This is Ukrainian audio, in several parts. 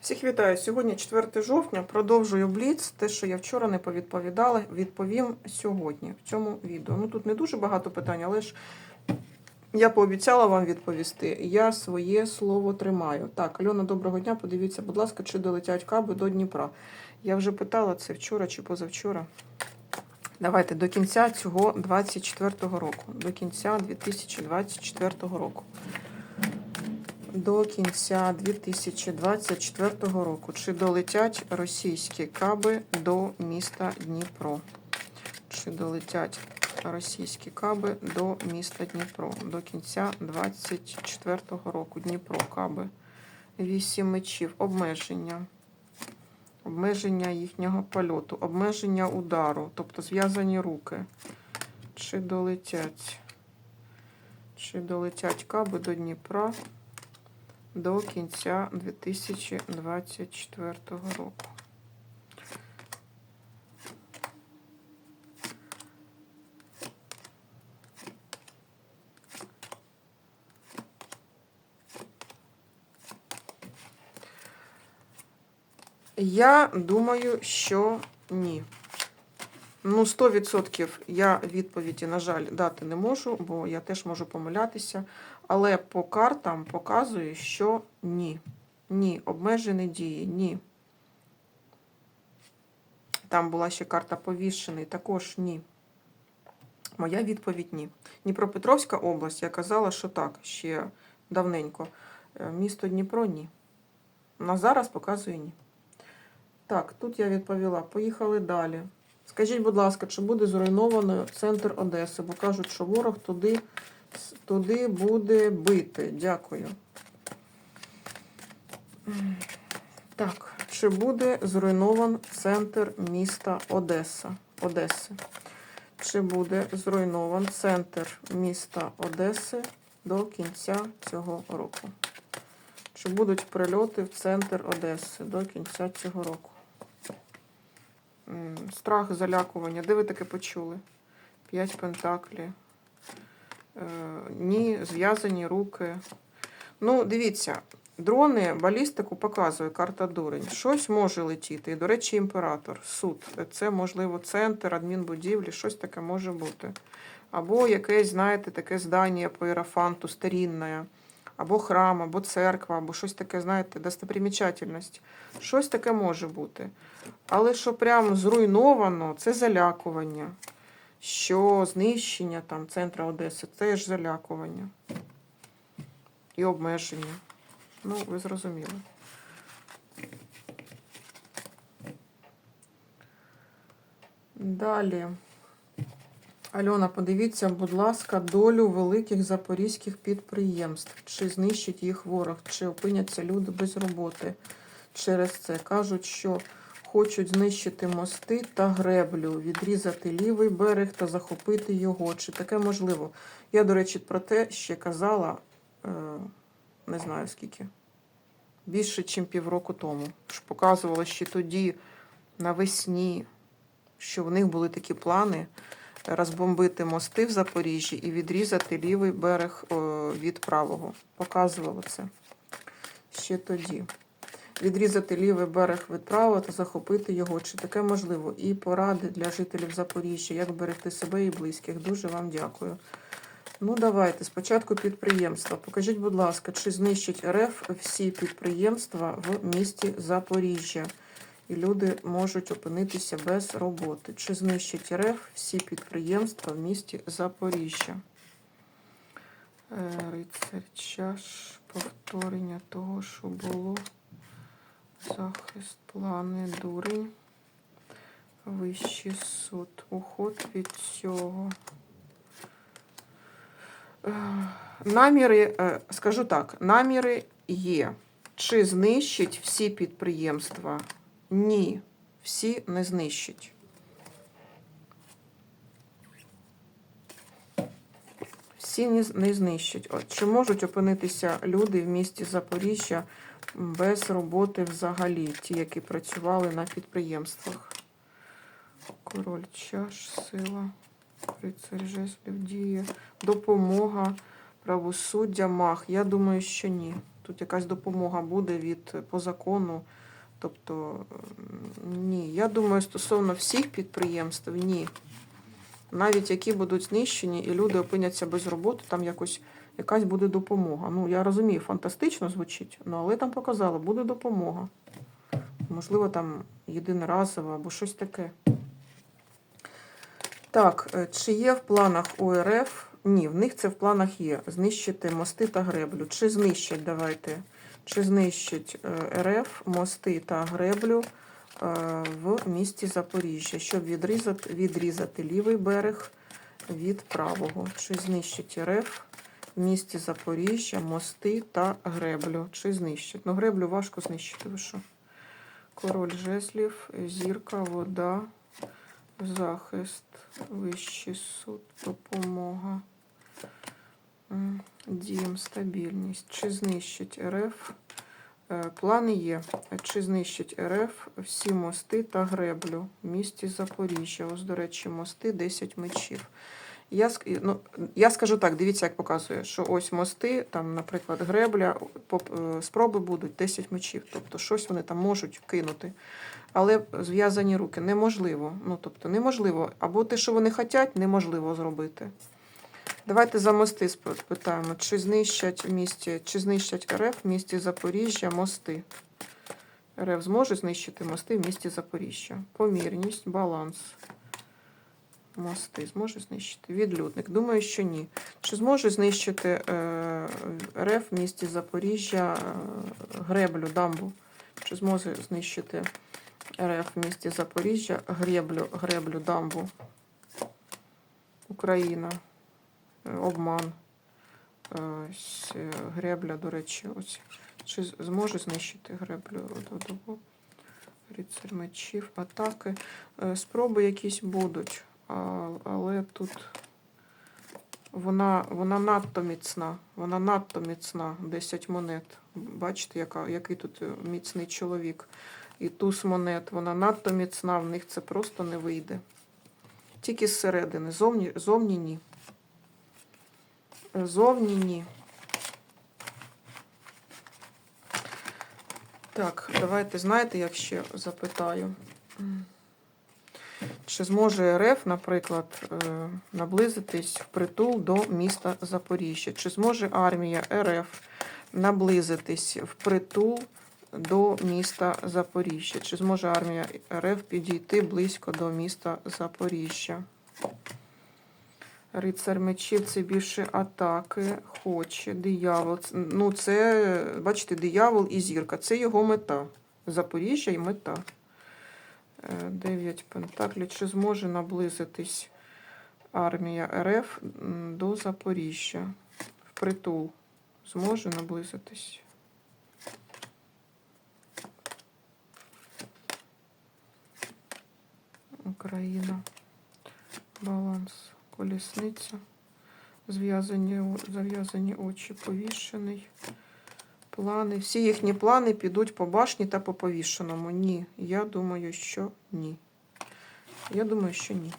Всіх вітаю. Сьогодні 4 жовтня. Продовжую бліц. Те, що я вчора не повідповідала, відповім сьогодні в цьому відео. Ну тут не дуже багато питань, але ж я пообіцяла вам відповісти. Я своє слово тримаю. Так, Альона, доброго дня. Подивіться, будь ласка, чи долетять каби до Дніпра. Я вже питала це вчора чи позавчора. Давайте до кінця цього 24-го року. До кінця 2024 року. До кінця 2024 року. Чи долетять російські каби до міста Дніпро? Чи долетять російські каби до міста Дніпро? До кінця 2024 року. Дніпро, каби. Вісім мечів. Обмеження. Обмеження їхнього польоту, обмеження удару, тобто зв'язані руки. Чи долетять? Чи долетять каби до Дніпра до кінця 2024 року? Я думаю, що ні. Ну, 100% я відповіді, на жаль, дати не можу, бо я теж можу помилятися. Але по картам показую, що ні. Ні. Обмежені дії, ні. Там була ще карта повішений, також ні. Моя відповідь ні. Дніпропетровська область, я казала, що так, ще давненько. Е, Місто Дніпро ні. На зараз показую ні. Так, тут я відповіла. Поїхали далі. Скажіть, будь ласка, чи буде зруйновано центр Одеси? Бо кажуть, що ворог туди, туди буде бити. Дякую. Так, чи буде зруйнован центр міста Одеса? Одеси? Чи буде зруйнован центр міста Одеси до кінця цього року? Чи будуть прильоти в центр Одеси до кінця цього року? Страх, залякування. Де ви таке почули? П'ять пентаклів. Е, ні, зв'язані руки. Ну, дивіться, дрони, балістику показує карта дурень. Щось може летіти. І, до речі, імператор, суд. Це, можливо, центр, адмінбудівлі, щось таке може бути. Або якесь, знаєте, таке здання по іерафанту, старінне, або храм, або церква, або щось таке, знаєте, достопримічательність. Щось таке може бути. Але що прям зруйновано, це залякування. Що знищення там центра Одеси теж залякування. І обмеження. Ну, ви зрозуміли. Далі. Альона, подивіться, будь ласка, долю великих запорізьких підприємств. Чи знищить їх ворог, чи опиняться люди без роботи через це. Кажуть, що хочуть знищити мости та греблю, відрізати лівий берег та захопити його. Чи таке можливо? Я, до речі, про те ще казала, е, не знаю скільки, більше, ніж півроку тому. Ж показувала ще тоді, навесні, що в них були такі плани розбомбити мости в Запоріжжі і відрізати лівий берег від правого. Показувала це ще тоді. Відрізати лівий берег від правого та захопити його. Чи таке можливо? І поради для жителів Запоріжжя, як берегти себе і близьких. Дуже вам дякую. Ну, давайте. Спочатку підприємства. Покажіть, будь ласка, чи знищить РФ всі підприємства в місті Запоріжжя? І люди можуть опинитися без роботи. Чи знищить РФ всі підприємства в місті Запоріжжя? Е, Рицар чаш, повторення того, що було. Захист, плани, дурень. Вищий суд. Уход від цього. Е, Наміри, е, скажу так, наміри є. Чи знищить всі підприємства? Ні, всі не знищить. Всі не знищать. От, чи можуть опинитися люди в місті Запоріжжя без роботи взагалі, ті, які працювали на підприємствах? Король чаш, сила, рицарь жезлів діє, допомога, правосуддя, мах. Я думаю, що ні. Тут якась допомога буде від по закону. Тобто, ні. Я думаю, стосовно всіх підприємств, ні. Навіть які будуть знищені і люди опиняться без роботи, там якось якась буде допомога. Ну, я розумію, фантастично звучить, ну, але там показали, буде допомога. Можливо, там єдиноразово або щось таке. Так, е, чи є в планах ОРФ? Ні, в них це в планах є. Знищити мости та греблю. Чи знищать, давайте. Чи знищить е, РФ мости та греблю е, в місті Запоріжжя, щоб відрізати, відрізати лівий берег від правого. Чи знищить РФ в місті Запоріжжя мости та греблю? Чи знищить? Ну, греблю важко знищити, ви що? Король жезлів, зірка, вода, захист, вищий суд, допомога, дім, стабільність. Чи знищить РФ? Е, Плани є. Чи знищить РФ всі мости та греблю в місті Запоріжжя? Ось, до речі, мости 10 мечів. Я, ну, я скажу так, дивіться, як показує, що ось мости, там, наприклад, гребля, е, спроби будуть 10 мечів. Тобто щось вони там можуть кинути. Але зв'язані руки неможливо. Ну, тобто, неможливо. Або те, що вони хочуть, неможливо зробити. Давайте за мости сп- спитаємо, чи знищать в місті, чи знищать РФ в місті Запоріжжя мости. РФ зможе знищити мости в місті Запоріжжя. Помірність, баланс. Мости зможе знищити. Відлюдник. Думаю, що ні. Чи зможе знищити е, РФ в місті Запоріжжя е, греблю, дамбу? Чи зможе знищити РФ в місті Запоріжжя греблю, греблю, дамбу? Україна. Е, Обман. Е, Гребля, до речі, ось. Чи з- зможе знищити греблю? Родову? Рицарь мечів, атаки. Спроби якісь будуть, але тут вона, вона надто міцна. Вона надто міцна. 10 монет. Бачите, яка, який тут е, міцний чоловік. І туз монет. Вона надто міцна, в них це просто не вийде. Тільки зсередини. Зовні, зовні ні. Зовні ні. Так, давайте, знаєте, як ще запитаю. Чи зможе РФ, наприклад, е, наблизитись в притул до міста Запоріжжя? Чи зможе армія РФ наблизитись в притул до міста Запоріжжя? Чи зможе армія РФ підійти близько до міста Запоріжжя? Рицар мечів це більше атаки, хоче, диявол. Ну, це, бачите, диявол і зірка. Це його мета. Запоріжжя і мета. Е, Дев'ять пентаклів. Чи зможе наблизитись армія РФ до Запоріжжя? Впритул. Зможе наблизитись? Україна. Баланс. Колісниця. Зав'язані очі повішений. Плани. Всі їхні плани підуть по башні та по повішеному. Ні. Я думаю, що ні. Я думаю, що ні.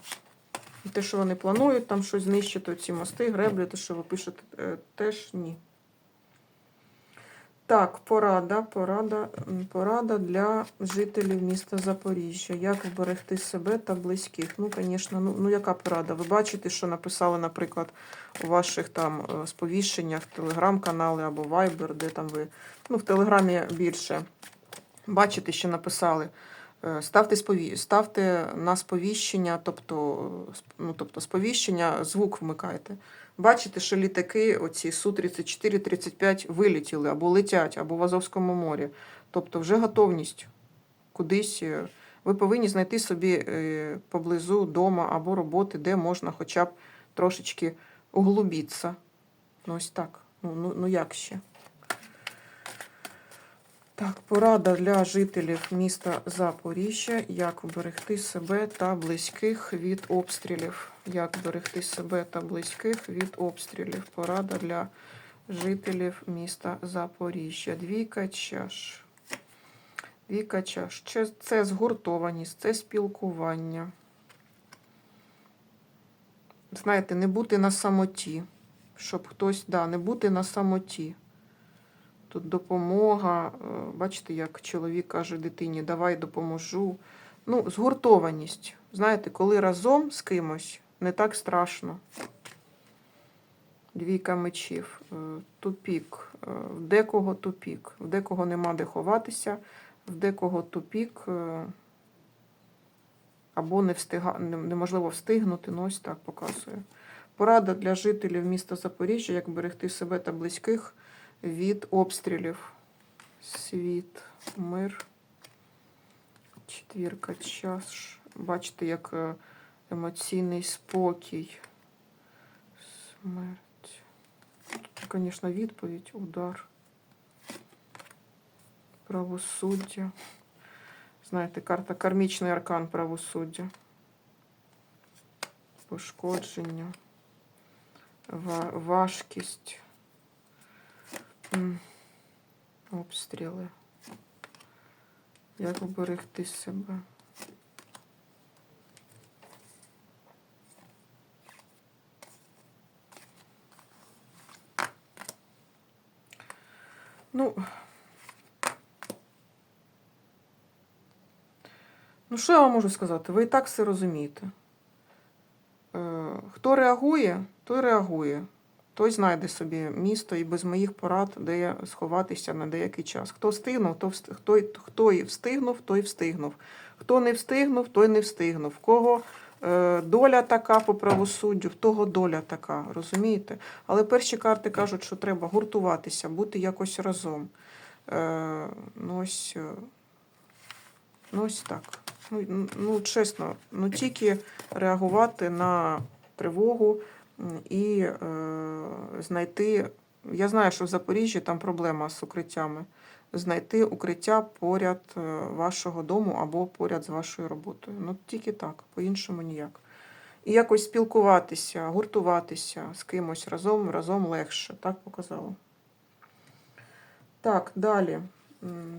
І те, що вони планують там щось знищити, ці мости, греблі, те, що ви пишете, е, теж ні. Так, порада, порада, порада для жителів міста Запоріжжя. Як вберегти себе та близьких? Ну, звісно, ну, ну яка порада? Ви бачите, що написали, наприклад, у ваших там е, сповіщеннях, телеграм-канали або Viber, де там ви. Ну, в Телеграмі більше. Бачите, що написали. Е, Ставте, спові... Ставте на сповіщення, тобто, е, ну, тобто сповіщення, звук вмикайте. Бачите, що літаки, оці Су-34, 35 вилітіли або летять, або в Азовському морі. Тобто вже готовність кудись. е, Ви повинні знайти собі е, поблизу дома або роботи, де можна хоча б трошечки углубитися. Ну, ось так. Ну, ну, ну як ще? Так, порада для жителів міста Запоріжжя, як вберегти себе та близьких від обстрілів. Як вберегти себе та близьких від обстрілів. Порада для жителів міста Запоріжжя. Двійка чаш. Двійка чаш. Це, це згуртованість, це спілкування. Знаєте, не бути на самоті. Щоб хтось, да, не бути на самоті. Тут допомога. е, Бачите, як чоловік каже дитині, давай допоможу. Ну, згуртованість. Знаєте, коли разом з кимось, не так страшно. Двійка мечів. Е, Тупік. Е, В декого тупік. В декого нема де ховатися, в декого тупік. Або не встига... неможливо встигнути, ну ось так показує. Порада для жителів міста Запоріжжя, як берегти себе та близьких від обстрілів. Світ, мир, четвірка чаш. Бачите, як е, емоційний спокій. Смерть. Звісно, відповідь, удар. Правосуддя. Знаєте, карта кармічний аркан правосуддя. Пошкодження. Важкість. Обстріли. Як уберегти себе? Ну, ну, що я вам можу сказати? Ви і так все розумієте. Е, Хто реагує, той реагує. Той знайде собі місто і без моїх порад, де сховатися на деякий час. Хто встигнув, то вст- хто, хто і встигнув, той встигнув. Хто не встигнув, той не встигнув. В кого е, доля така по правосуддю, в того доля така, розумієте? Але перші карти кажуть, що треба гуртуватися, бути якось разом. Е, ну, ось, е, ну ось так. Ну, ну, чесно, ну тільки реагувати на тривогу і е, знайти. Я знаю, що в Запоріжжі там проблема з укриттями. Знайти укриття поряд е, вашого дому або поряд з вашою роботою. Ну тільки так, по-іншому ніяк. І якось спілкуватися, гуртуватися з кимось разом, разом легше. Так показало. Так, далі.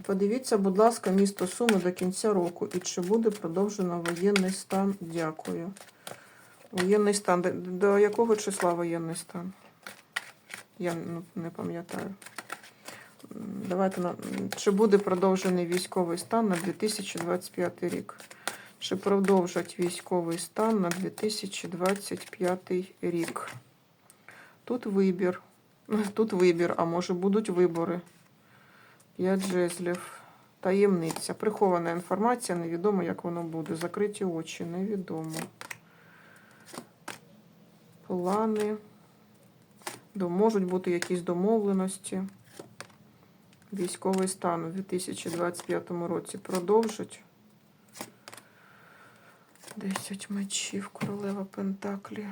Подивіться, будь ласка, місто Суми до кінця року. І чи буде продовжено воєнний стан? Дякую. Воєнний стан. До- якого числа воєнний стан? Я ну, не пам'ятаю. Давайте на чи буде продовжений військовий стан на 2025 рік? Чи продовжать військовий стан на 2025 рік? Тут вибір. Тут вибір, а може будуть вибори. П'ять жезлів. Таємниця. Прихована інформація, невідомо, як воно буде. Закриті очі, невідомо. Плани. Можуть бути якісь домовленості. Військовий стан у 2025 році продовжить. 10 мечів, королева Пентаклі.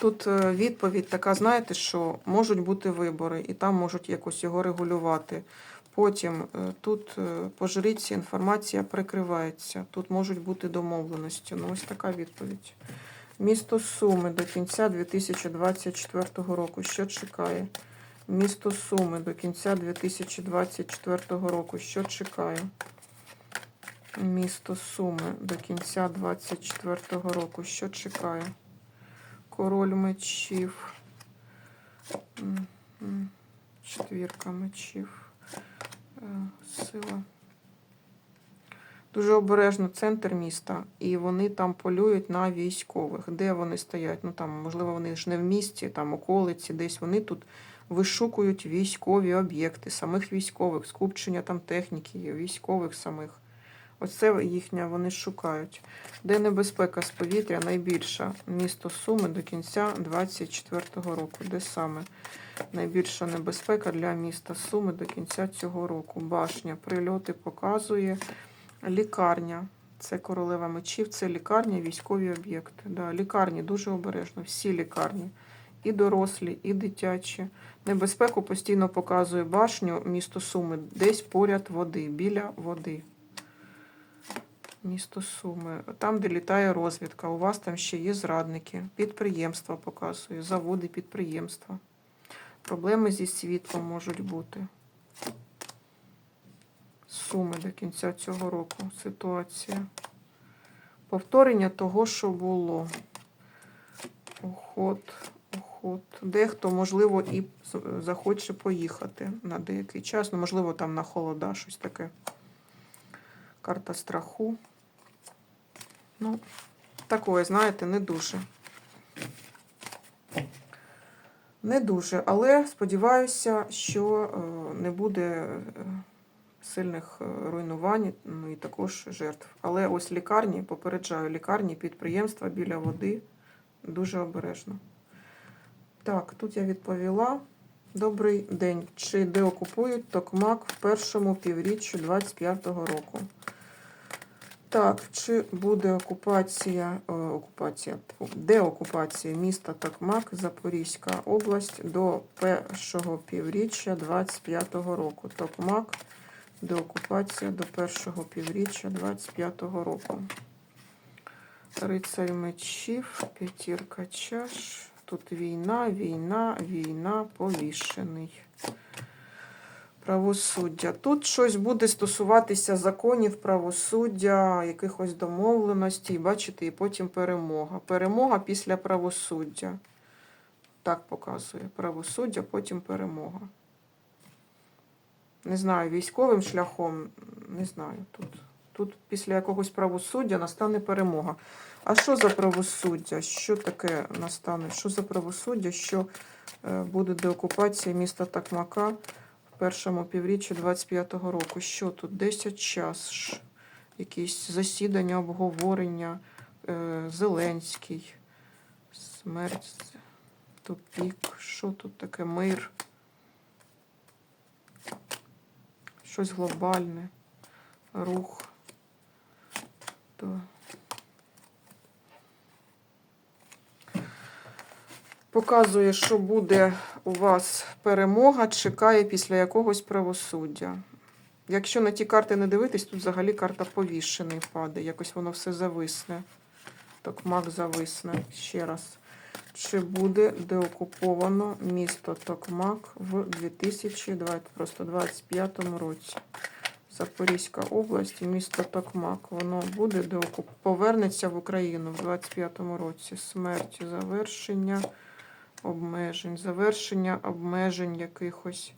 Тут е, відповідь така, знаєте, що можуть бути вибори, і там можуть якось його регулювати. Потім е, тут е, по жриці інформація прикривається. Тут можуть бути домовленості. Ну, ось така відповідь. Місто Суми до кінця 2024 року. Що чекає? Місто Суми до кінця 2024 року. Що чекає? Місто Суми до кінця 2024 року. Що чекає? Король мечів. Четвірка мечів. Е, Сила. Дуже обережно центр міста, і вони там полюють на військових. Де вони стоять? Ну там, можливо, вони ж не в місті, там околиці, десь вони тут вишукують військові об'єкти, самих військових, скупчення там техніки, військових самих. Оце їхня вони шукають. Де небезпека з повітря найбільша? Місто Суми до кінця 2024 року. Де саме найбільша небезпека для міста Суми до кінця цього року? Башня, прильоти показує. Лікарня. Це королева мечів, це лікарня, військові об'єкти. Да, лікарні дуже обережно, всі лікарні. І дорослі, і дитячі. Небезпеку постійно показує башню місто Суми, десь поряд води, біля води. Місто Суми. Там, де літає розвідка. У вас там ще є зрадники. Підприємства показує, заводи, підприємства. Проблеми зі світлом можуть бути. Суми до кінця цього року. Ситуація. Повторення того, що було. Уход, уход. Дехто, можливо, і захоче поїхати на деякий час. Ну, можливо, там на холода щось таке. Карта страху. Ну, такое, знаєте, не дуже. Не дуже, але сподіваюся, що е, не буде е, сильних е, руйнувань, ну і також жертв. Але ось лікарні, попереджаю, лікарні, підприємства біля води дуже обережно. Так, тут я відповіла. Добрий день. Чи деокупують Токмак в першому півріччю 25-го року? Так, чи буде окупація, е, окупація, деокупація міста Токмак, Запорізька область до першого півріччя 25-го року? Токмак, деокупація до першого півріччя 25-го року. Рицарь мечів, п'ятірка чаш. Тут війна, війна, війна, повішений. Правосуддя. Тут щось буде стосуватися законів, правосуддя, якихось домовленостей. Бачите, і потім перемога. Перемога після правосуддя. Так показує. Правосуддя, потім перемога. Не знаю, військовим шляхом, не знаю тут. Тут після якогось правосуддя настане перемога. А що за правосуддя? Що таке настане? Що за правосуддя? Що е, буде деокупація міста Такмака в першому півріччі 25-го року? Що тут? 10 час, якісь засідання, обговорення, е, Зеленський, смерть, тупік. Що тут таке? Мир. Щось глобальне, рух. То... Показує, що буде у вас перемога, чекає після якогось правосуддя. Якщо на ті карти не дивитись, тут взагалі карта повішений падає. Якось воно все зависне. Токмак зависне. Ще раз. Чи буде деокуповано місто Токмак в 2025 році? Запорізька область, місто Токмак. Воно буде деокуп... повернеться в Україну в 25-му році. Смерть, завершення обмежень, завершення обмежень якихось.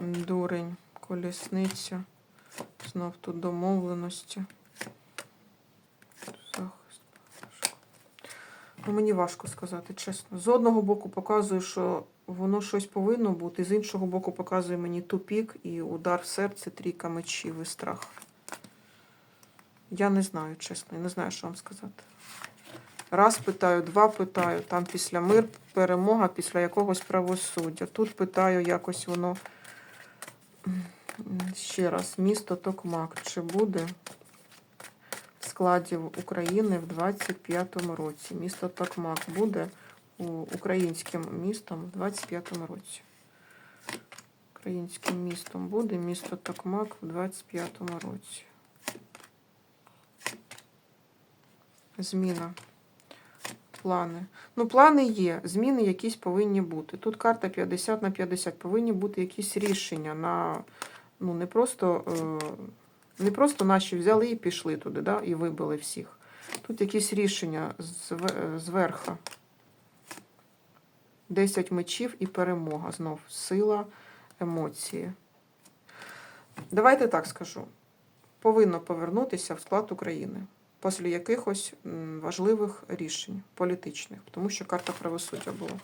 Дурень, колісниця. Знов тут домовленості. Захист. Ну, мені важко сказати, чесно. З одного боку показує, що воно щось повинно бути, з іншого боку показує мені тупік і удар в серце, трійка мечів і страх. Я не знаю, чесно, я не знаю, що вам сказати. Раз питаю, два питаю, там після мир, перемога, після якогось правосуддя. Тут питаю, якось воно ще раз, місто Токмак, чи буде в складі України в 25-му році? Місто Токмак буде українським містом в 25-му році. Українським містом буде місто Токмак в 25-му році. Зміна. Плани. Ну, плани є. Зміни якісь повинні бути. Тут карта 50 на 50. Повинні бути якісь рішення на ну, не просто, е, не просто наші взяли і пішли туди, да, і вибили всіх. Тут якісь рішення зве- зверха. 10 мечів і перемога. Знов сила, емоції. Давайте так скажу. Повинно повернутися в склад України після якихось важливих рішень політичних, тому що карта правосуддя була.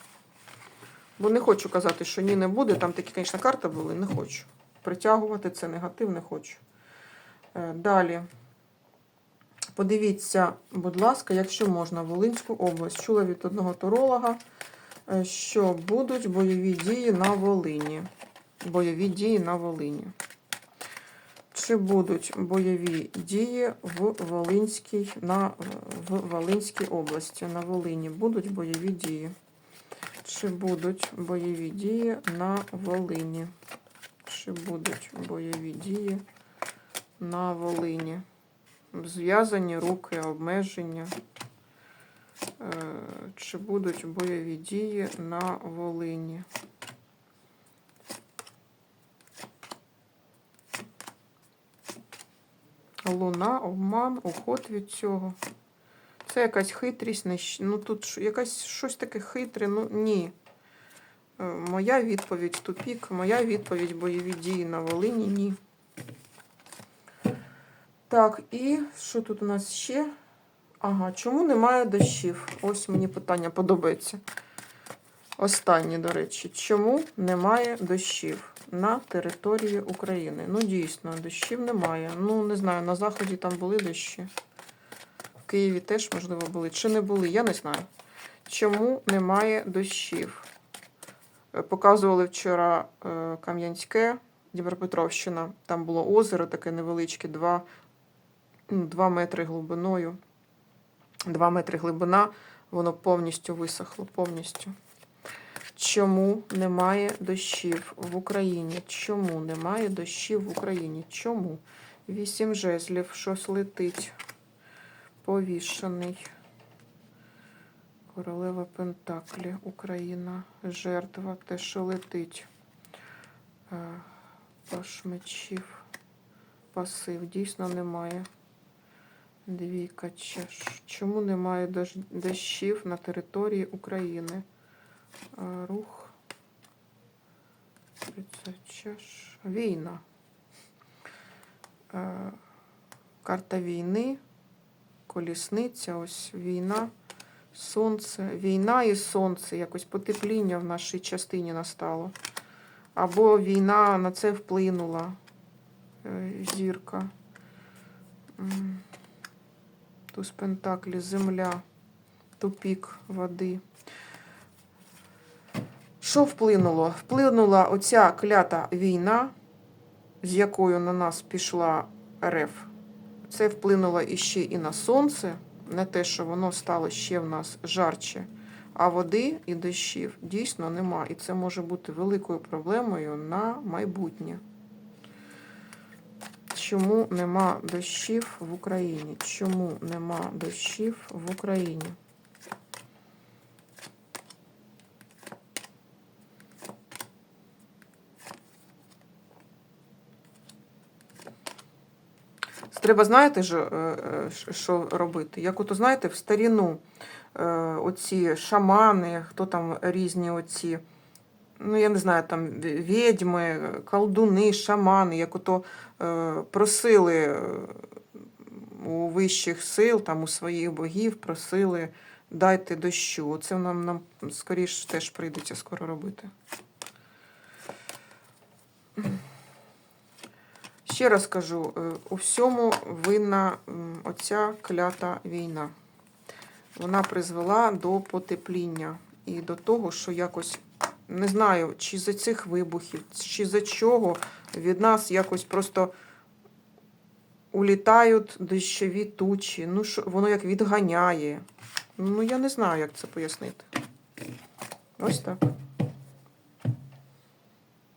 Бо не хочу казати, що ні, не буде. Там такі, звісно, карти були, не хочу. Притягувати це негатив не хочу. Е, Далі. Подивіться, будь ласка, якщо можна, Волинську область. Чула від одного туролога, е, що будуть бойові дії на Волині. Бойові дії на Волині. Чи будуть бойові дії в Волинській, на, в Волинській області? На Волині будуть бойові дії. Чи будуть бойові дії на Волині? Чи будуть бойові дії на Волині? Зв'язані руки, обмеження. Е, Чи будуть бойові дії на Волині? Луна, обман, уход від цього. Це якась хитрість, ну тут якась щось таке хитре, ну ні. Е, Моя відповідь тупік, моя відповідь бойові дії на Волині ні. Так, і що тут у нас ще? Ага, чому немає дощів? Ось мені питання подобається. Останнє, до речі, чому немає дощів на території України? Ну, дійсно, дощів немає. Ну, не знаю, на заході там були дощі. В Києві теж, можливо, були. Чи не були, я не знаю. Чому немає дощів? Е, Показували вчора е, Кам'янське, Дніпропетровщина. Там було озеро таке невеличке, 2, 2 метри глибиною. 2 метри глибина, воно повністю висохло, повністю. Чому немає дощів в Україні? Чому немає дощів в Україні? Чому? Вісім жезлів, щось летить. Повішений. Королева Пентаклі, Україна, жертва, те, що летить. Е, Паш мечів, пасив. Дійсно немає. Двійка чаш. Чому немає дощ- дощів на території України? Рух. Тридцять чаш. Війна. Карта війни. Колісниця. Ось війна. Сонце. Війна і сонце. Якось потепління в нашій частині настало. Або війна на це вплинула. Е, Зірка. Туз Пентаклі, земля, тупік води. Що вплинуло? Вплинула оця клята війна, з якою на нас пішла РФ. Це вплинуло іще і на сонце, не те, що воно стало ще в нас жарче. А води і дощів дійсно нема. І це може бути великою проблемою на майбутнє. Чому нема дощів в Україні? Чому нема дощів в Україні? Треба, знаєте, е, е, що робити? Як ото, знаєте, в старіну е, оці шамани, хто там різні оці, ну я не знаю, там ві- відьми, колдуни, шамани, як ото е, просили е, у вищих сил, там у своїх богів, просили дайте дощу. Оце нам, нам скоріш теж прийдеться скоро робити. Ще раз кажу, е, у всьому винна оця клята війна. Вона призвела до потепління і до того, що якось не знаю, чи за цих вибухів, чи за чого від нас якось просто улітають дощові тучі. Ну, що, воно як відганяє. Ну, я не знаю, як це пояснити. Ось так.